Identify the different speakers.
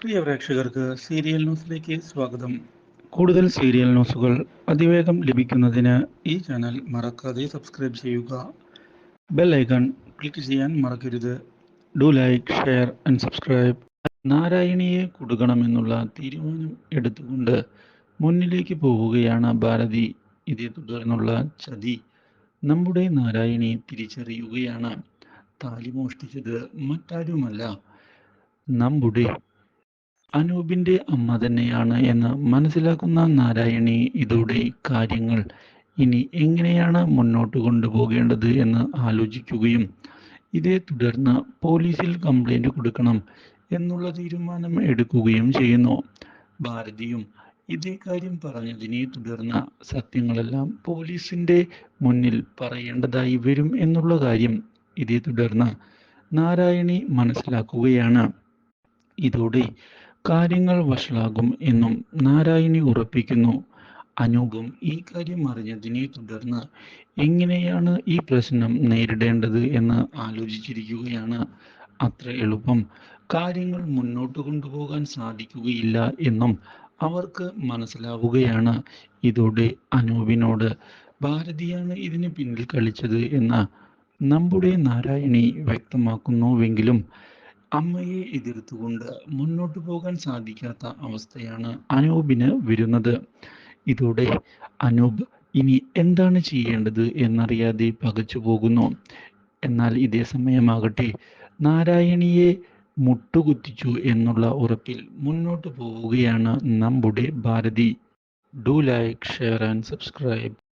Speaker 1: പ്രിയ പ്രേക്ഷകർക്ക് സീരിയൽ ന്യൂസിലേക്ക് സ്വാഗതം. കൂടുതൽ സീരിയൽ ന്യൂസുകൾ അതിവേഗം ലഭിക്കുന്നതിന് ഈ ചാനൽ മറക്കാതെ സബ്സ്ക്രൈബ് ചെയ്യുക. ബെൽ ഐക്കൺ ക്ലിക്ക് ചെയ്യാൻ മറക്കരുത്. Do like share and subscribe. നാരായണിയെ കൊടുക്കണമെന്നുള്ള തീരുമാനം എടുത്തുകൊണ്ട് മുന്നിലേക്ക് പോവുകയാണ് ഭാരതി. ഇതേ തുടർന്നുള്ള ചതി നമ്മുടെ നാരായണി തിരിച്ചറിയുകയാണ്. താലി മോഷ്ടിച്ചത് മറ്റാരുമല്ല നമ്മുടെ അനൂപിന്റെ അമ്മ തന്നെയാണ് എന്ന് മനസ്സിലാക്കുന്ന നാരായണി ഇതോടെ കാര്യങ്ങൾ ഇനി എങ്ങനെയാണ് മുന്നോട്ട് കൊണ്ടുപോകേണ്ടത് എന്ന് ആലോചിക്കുകയും ഇതേ തുടർന്ന് പോലീസിൽ കംപ്ലൈന്റ് കൊടുക്കണം എന്നുള്ള തീരുമാനം എടുക്കുകയും ചെയ്യുന്നു. ഭാരതിയും ഇതേ കാര്യം പറഞ്ഞതിനെ തുടർന്ന് സത്യങ്ങളെല്ലാം പോലീസിന്റെ മുന്നിൽ പറയേണ്ടതായി വരും എന്നുള്ള കാര്യം ഇതേ തുടർന്ന് നാരായണി മനസ്സിലാക്കുകയാണ്. ഇതോടെ കാര്യങ്ങൾ വഷളാകും എന്നും നാരായണി ഉറപ്പിക്കുന്നു. അനൂപും ഈ കാര്യം അറിഞ്ഞതിനെ തുടർന്ന് എങ്ങനെയാണ് ഈ പ്രശ്നം നേരിടേണ്ടത് എന്ന് ആലോചിച്ചിരിക്കുകയാണ്. അത്ര എളുപ്പം. കാര്യങ്ങൾ മുന്നോട്ട് കൊണ്ടുപോകാൻ സാധിക്കുകയില്ല എന്നും അവർക്ക് മനസ്സിലാവുകയാണ്. ഇതോടെ അനൂപിനോട് ഭാരതിയാണ് ഇതിന് പിന്നിൽ കളിച്ചത് എന്ന് നമ്മുടെ നാരായണി വ്യക്തമാക്കുന്നുവെങ്കിലും അമ്മയെ എതിർത്തുകൊണ്ട് മുന്നോട്ട് പോകാൻ സാധിക്കാത്ത അവസ്ഥയാണ് അനൂപിന് വരുന്നത്. ഇതോടെ അനൂപ് ഇനി എന്താണ് ചെയ്യേണ്ടത് എന്നറിയാതെ പകച്ചു പോകുന്നു. എന്നാൽ ഇതേ സമയമാകട്ടെ നാരായണിയെ മുട്ടുകുത്തിച്ചു എന്നുള്ള ഉറപ്പിൽ മുന്നോട്ട് പോവുകയാണ് നമ്മുടെ Bharati. Do like share and subscribe.